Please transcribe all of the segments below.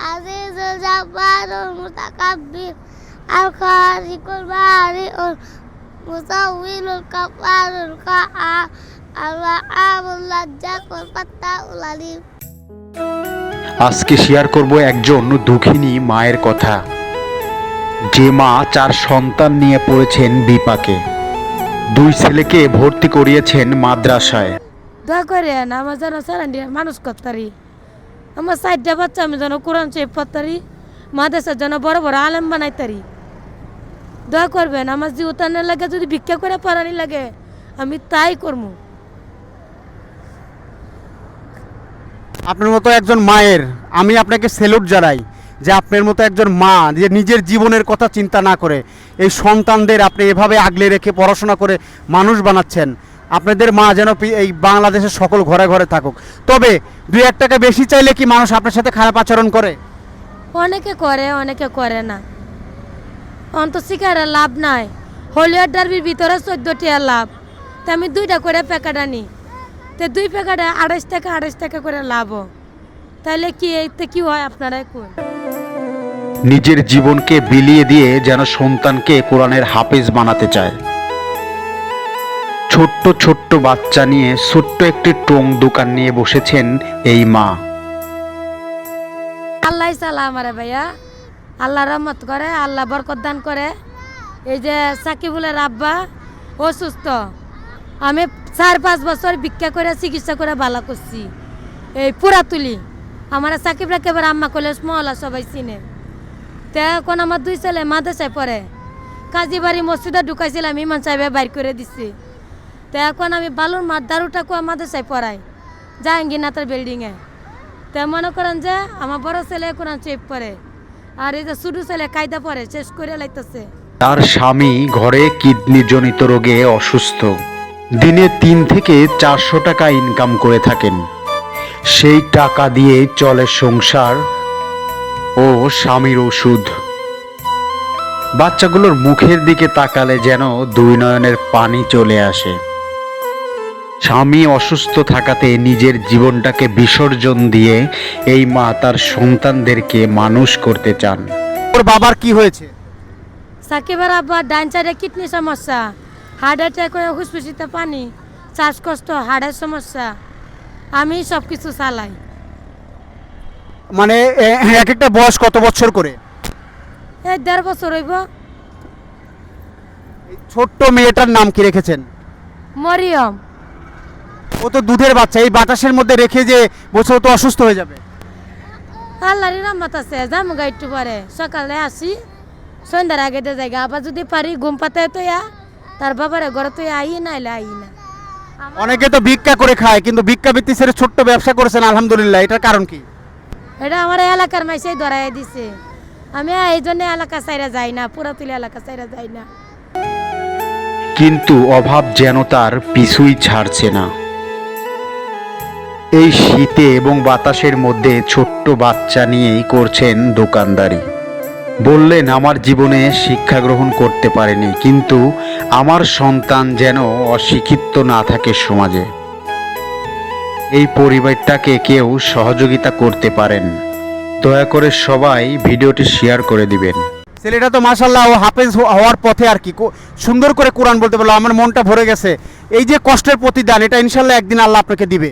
عزيز الجبار المتكبر الخالق البارئ المصور الكفار القهار الوهاب اللجاق والفتاح العليم আজকে শেয়ার করব একজন দুঃখিনী মায়ের কথা যে মা চার সন্তান নিয়ে পড়েছেন বিপাকে দুই ছেলেকে ভর্তি করিয়েছেন মাদ্রাসায় দয়া করে আমার যেন সারান্ডি মানুষ করতারি আমার সাইডটা বাচ্চা, আমি যেন কোরআন চেপ করতারি মাদেশের যেন বড় বড় আলেম বানাইতারি। দয়া করবেন, আমার জীবতানের লাগে যদি ভিক্ষা করে পারানি লাগে, আমি তাই করব আপনার মতো একজন মায়ের, আমি আপনাকে সেলুট জানাই যে আপনার মতো একজন মা যে নিজের জীবনের কথা চিন্তা না করে, এই সন্তানদের আপনি এভাবে আগলে রেখে পড়াশোনা করে মানুষ বানাচ্ছেন। আপনাদের মা যেন এই বাংলাদেশের সকল ঘরে ঘরে থাকুক। তবে দুই এক টাকা বেশি চাইলে কি মানুষ আপনার সাথে খারাপ আচরণ করে? অনেকে করে অনেকে করে না। অন্ত শিকারে লাভ নাই। হলিউড ডার্বির ভিতরে চোদ্দটি লাভ। তা আমি দুইটা করে প্যাকেট আনি। তো দুই প্যাকেটে আড়াইশ টাকা আড়াইশ টাকা করে লাভ তাহলে কি এতে কি হয় আপনারা কোন নিজের জীবনকে বিলিয়ে দিয়ে যেন সন্তানকে কোরআনের হাফেজ বানাতে চায়। ছোট্ট ছোট্ট বাচ্চা নিয়ে ছোট্ট একটি টং দোকান নিয়ে বসেছেন এই মা। আল্লাহ চালা আমারে ভাইয়া। আল্লাহ রহমত করে, আল্লাহ বরকত দান করে। এই যে সাকিবুলের আব্বা অসুস্থ আমি চার পাঁচ বছর ভিক্ষা করে, চিকিৎসা করে ভালো করছি। এই পুরা তুলি আমার সাকিব একেবারে আম্মা কলেজ মহলা সবাই চিনে। তে এখন আমার দুই ছেলে মাদ্রাসায় পড়ে। কাজীবাড়ি মসজিদে ঢুকাইছিলাম ইমান সাহেবে বাইর করে দিছি। তো এখন আমি বালুর মাঠ দারুটাকু মাদ্রাসায় পড়াই জাহাঙ্গীরনাথের বিল্ডিংয়ে তে মনে করেন যে আমার বড় ছেলে কোরআন চেপ পড়ে আর এই যে ছোটো ছেলে কায়দা পড়ে শেষ করে লাইতেছে। তার স্বামী ঘরে কিডনি জনিত রোগে অসুস্থ। দিনে তিন থেকে চারশো টাকা ইনকাম করে থাকেন। সেই টাকা দিয়ে চলে সংসার ও স্বামীর ওষুধ। বাচ্চাগুলোর মুখের দিকে তাকালে যেন দুই নয়নের পানি চলে আসে। স্বামী অসুস্থ থাকাতে নিজের জীবনটাকে বিসর্জন দিয়ে এই মা তার সন্তানদেরকে মানুষ করতে চান। ওর বাবার কি হয়েছে? সাকিবের আব্বা ডাইন সাইডে কিডনি সমস্যা হার্ট অ্যাটাক হয়ে হুসফুসিতে পানি শ্বাসকষ্ট হার্টের সমস্যা। আমি সব কিছু চালাই। মানে এ- এক একটা বয়স কত বছর করে? এই দেড় বছর হইব। এই ছোট্ট মেয়েটার নাম কি রেখেছেন? মরিয়ম। ও তো দুধের বাচ্চা এই বাতাসের মধ্যে রেখে যে বছর তো অসুস্থ হয়ে যাবে। আল্লাহরই রহমত আছে যাম গা একটু পরে। সকালে আসি সন্ধ্যার আগে দিয়ে যাই আবার যদি পারি ঘুম পাতে তো ইয়া তার বাবারে ঘরে তো আই নাইলে আই না। অনেকে তো ভিক্ষা করে খায় কিন্তু ভিক্ষা বৃত্তি ছেড়ে ছোট্ট ব্যবসা করেছেন আলহামদুলিল্লাহ এটার কারণ কি? এটা আমার এলাকার মাইসেই ধরাই দিছে। আমি এই জন্য এলাকা সাইরা যাই না পুরাতুলি এলাকা সাইরা যাই না। কিন্তু অভাব যেন তার পিছুই ছাড়ছে না। এই শীতে এবং বাতাসের মধ্যে ছোট্ট বাচ্চা নিয়েই করছেন দোকানদারি। বললেন, আমার জীবনে শিক্ষা গ্রহণ করতে পারেনি, কিন্তু আমার সন্তান যেন অশিক্ষিত না থাকে সমাজে। এই পরিবারটাকে কেউ সহযোগিতা করতে পারেন। দয়া করে সবাই ভিডিওটি শেয়ার করে দিবেন। ছেলেটা তো মাসাল্লাহ ও হাফেজ হওয়ার পথে আর কি। সুন্দর করে কোরআন বলতে পারল আমার মনটা ভরে গেছে। এই যে কষ্টের প্রতিদান, এটা ইনশাল্লাহ একদিন আল্লাহ আপনাকে দিবে।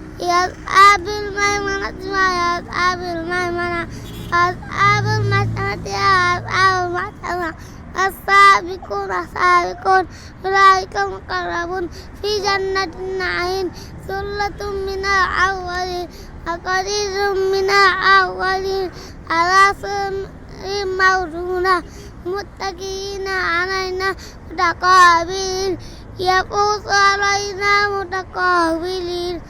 يسعى بالميمنة ويسعى بالميمنة أصحاب المشأمة أصحاب المشأمة السابقون السابقون أولئك المقربون في جنة النعيم ثلة من الأولين وقليل من الأولين. على سرر موزونة متكئين علينا متقابلين. يفوز علينا متقابلين.